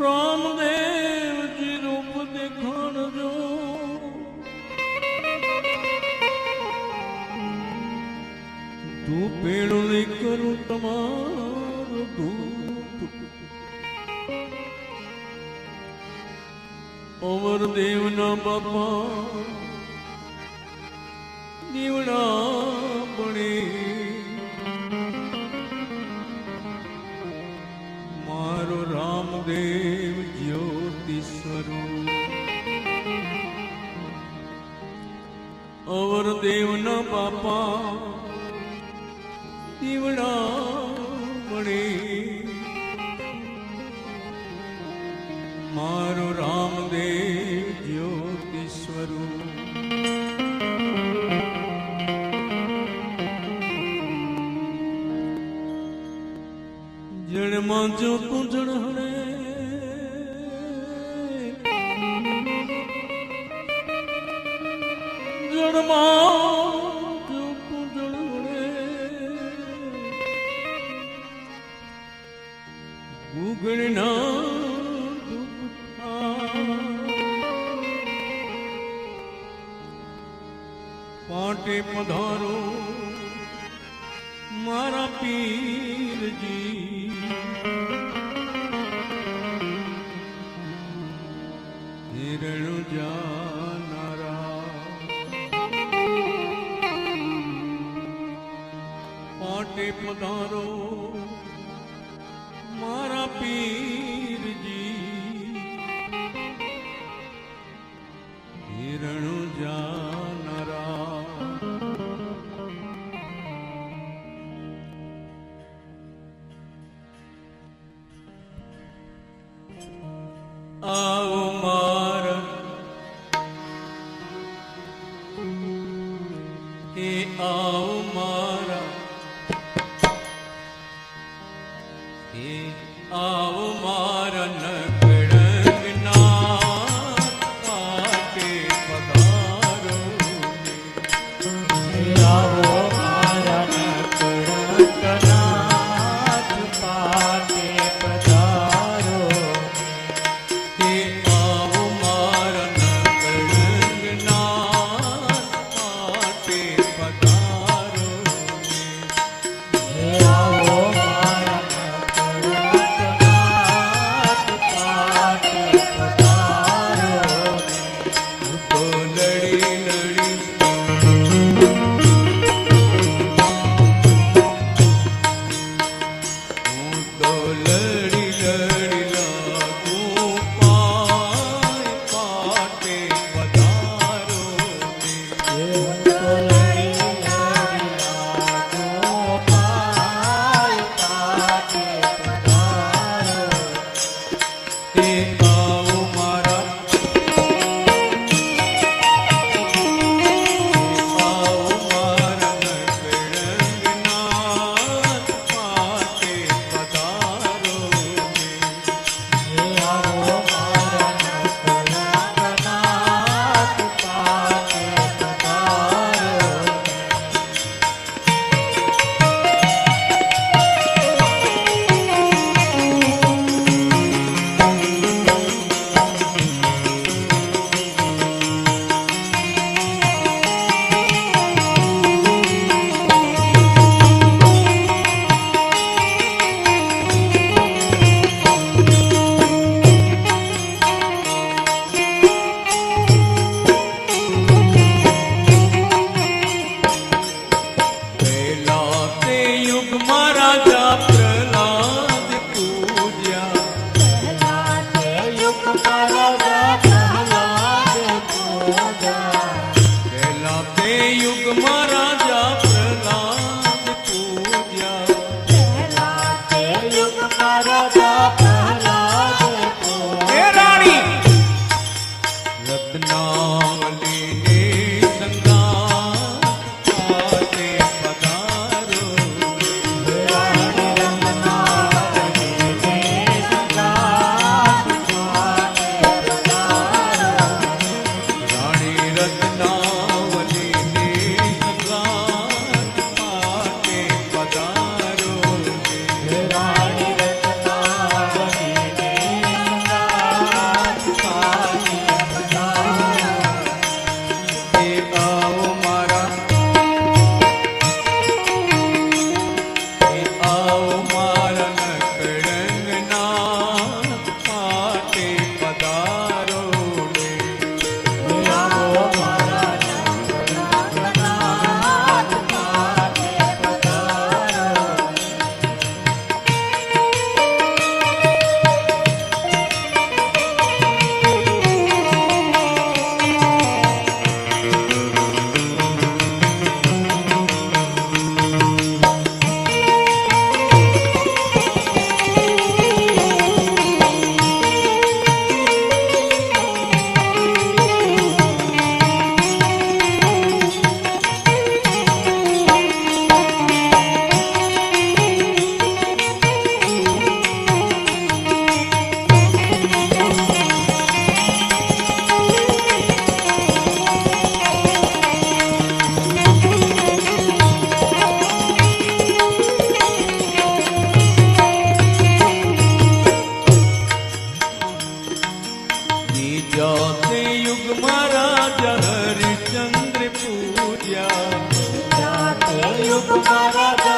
રામદેવ જી રૂપ દેખાણજો. તું પેડું કરું તમારું ધૂપ અમરદેવના બાપા દીવડા Deus. જણમાં જો કુંજણ હણે. જણમાં જો કુંજણ હણે. ઉગણના પાટે પધારો મારા પીરજી. शरण जानारा। पाटे पधारो मारा पीर जी। हिरण जानारा। आ યુગમાં તે યુગમાં રાજા હરિચંદ્ર પૂજ્યા. યુગમાં રાજા